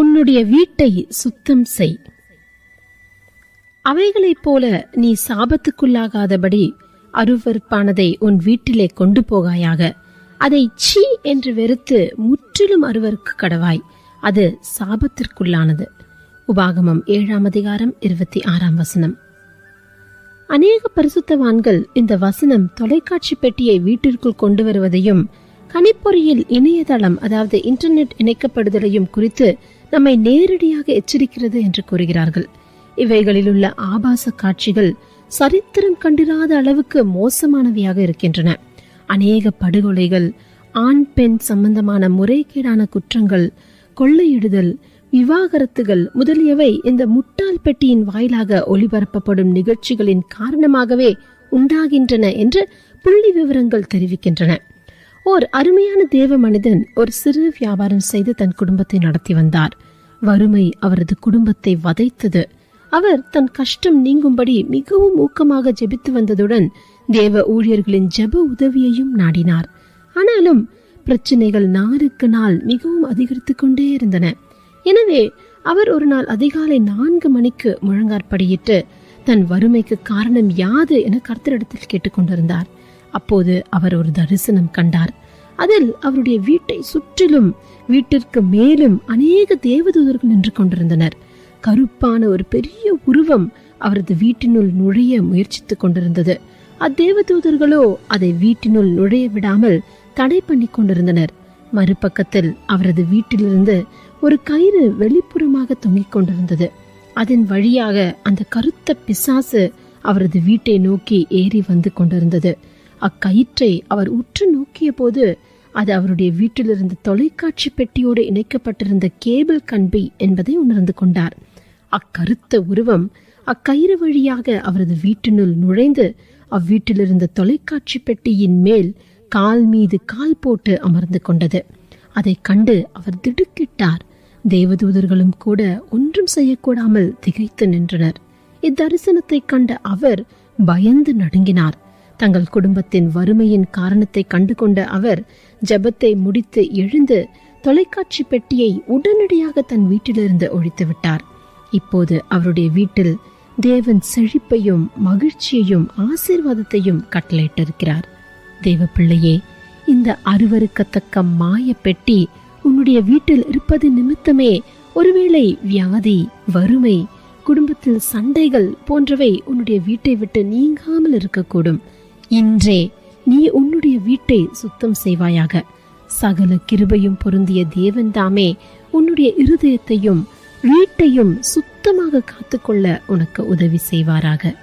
உன்னுடைய வீட்டை சுத்தம் செய். அவைகளைப் போல நீ சாபத்துக்குள்ளாகாதபடி அருவருப்பானதை உன் வீட்டிலே கொண்டு போகாயாக. அதை சி என்று வெறுத்து முற்றிலும் அருவருக்கு கடவாய். அது சாபத்திற்குள்ளானது. உபாகமம் ஏழாம் அதிகாரம் இருபத்தி ஆறாம் வசனம். அநேக பரிசுத்தவான்கள் இந்த வசனம் தொலைக்காட்சி பெட்டியை வீட்டிற்குள் கொண்டு வருவதையும் கணிப்பொறியில் இணையதளம் அதாவது இன்டர்நெட் இணைக்கப்படுதலையும் குறித்து நம்மை நேரடியாக எச்சரிக்கிறது என்று கூறுகிறார்கள். இவைகளில் உள்ள ஆபாச காட்சிகள் சரித்திரம் கண்டிராத அளவுக்கு மோசமானவையாக இருக்கின்றன. அநேக படுகொலைகள் ஆண் பெண் சம்பந்தமான முறைகேடான குற்றங்கள் கொள்ளையிடுதல் விவாகரத்துகள் முதலியவை இந்த முட்டாள் பெட்டியின் வாயிலாக ஒளிபரப்பப்படும் நிகழ்ச்சிகளின் காரணமாகவே உண்டாகின்றன என்று புள்ளி விவரங்கள் தெரிவிக்கின்றன. ஓர் அருமையான தேவ மனிதன் ஒரு சிறு வியாபாரம் செய்து தன் குடும்பத்தை நடத்தி வந்தார். வறுமை அவரது குடும்பத்தை வதைத்தது. அவர் தன் கஷ்டம் நீங்கும்படி மிகவும் ஊக்கமாக ஜெபித்து வந்ததுடன் தேவ ஊழியர்களின் ஜெப உதவியையும் நாடினார். ஆனாலும் பிரச்சனைகள் நாளுக்கு நாள் மிகவும் அதிகரித்து கொண்டே இருந்தன. எனவே அவர் ஒரு நாள் அதிகாலை நான்கு மணிக்கு முழங்காற்படியிட்டு தன் வறுமைக்கு காரணம் யாது என கர்த்தரிடத்தில் கேட்டுக்கொண்டிருந்தார். அப்போது அவர் ஒரு தரிசனம் கண்டார். அதில் அவருடைய வீட்டை சுற்றிலும் வீட்டிற்கு மேலும் அநேக தேவதூதர்கள் நின்று கொண்டிருந்தனர். கருப்பான ஒரு பெரிய உருவம் அவரது வீட்டினுள் நுழைய முயற்சித்துக் கொண்டிருந்தது. அத்தேவதூதர்களோ அதை வீட்டினுள் நுழைய விடாமல் தடை பண்ணி கொண்டிருந்தனர். மறுபக்கத்தில் அவரது வீட்டிலிருந்து ஒரு கயிறு வெளிப்புறமாக தொங்கிக் கொண்டிருந்தது. அதன் வழியாக அந்த கருத்த பிசாசு அவரது வீட்டை நோக்கி ஏறி வந்து கொண்டிருந்தது. அக்கயிற்றை அவர் உற்று நோக்கிய போது அது அவருடைய வீட்டிலிருந்து தொலைக்காட்சி பெட்டியோடு இணைக்கப்பட்டிருந்த கேபிள் கண்பி என்பதை உணர்ந்து கொண்டார். அக்கருத்த உருவம் அக்கயிறு வழியாக அவரது வீட்டினுள் நுழைந்து அவ்வீட்டிலிருந்த தொலைக்காட்சி பெட்டியின் மேல் கால் மீது கால் போட்டு அமர்ந்து கொண்டது. அதைக் கண்டு அவர் திடுக்கிட்டார். தேவதூதர்களும் கூட ஒன்றும் செய்யக்கூடாமல் திகைத்து நின்றனர். இத்தரிசனத்தை கண்ட அவர் பயந்து நடுங்கினார். தங்கள் குடும்பத்தின் வறுமையின் காரணத்தை கண்டுகொண்ட அவர் ஜெபத்தை முடித்து எழுந்து தொலைக்காட்சி பெட்டியை உடனடியாக தன் வீட்டிலிருந்து ஒழித்து விட்டார் இப்போது அவருடைய வீட்டில் தேவன் செழிப்பையும் மகிழ்ச்சியையும் ஆசீர்வாதத்தையும் கட்டளையிட்டிருக்கிறார். தேவ பிள்ளையே இந்த அருவருக்கத்தக்க மாய பெட்டி உன்னுடைய வீட்டில் இருப்பது நிமித்தமே ஒருவேளை வியாதி வறுமை குடும்பத்தில் சண்டைகள் போன்றவை உன்னுடைய வீட்டை விட்டு நீங்காமல் இருக்கக்கூடும். இன்றே நீ உன்னுடைய வீட்டை சுத்தம் செய்வாயாக. சகல கிருபையும் பொருந்திய தேவன் தாமே உன்னுடைய இருதயத்தையும் வீட்டையும் சுத்தமாக காத்துக்கொள்ள உனக்கு உதவி செய்வாராக.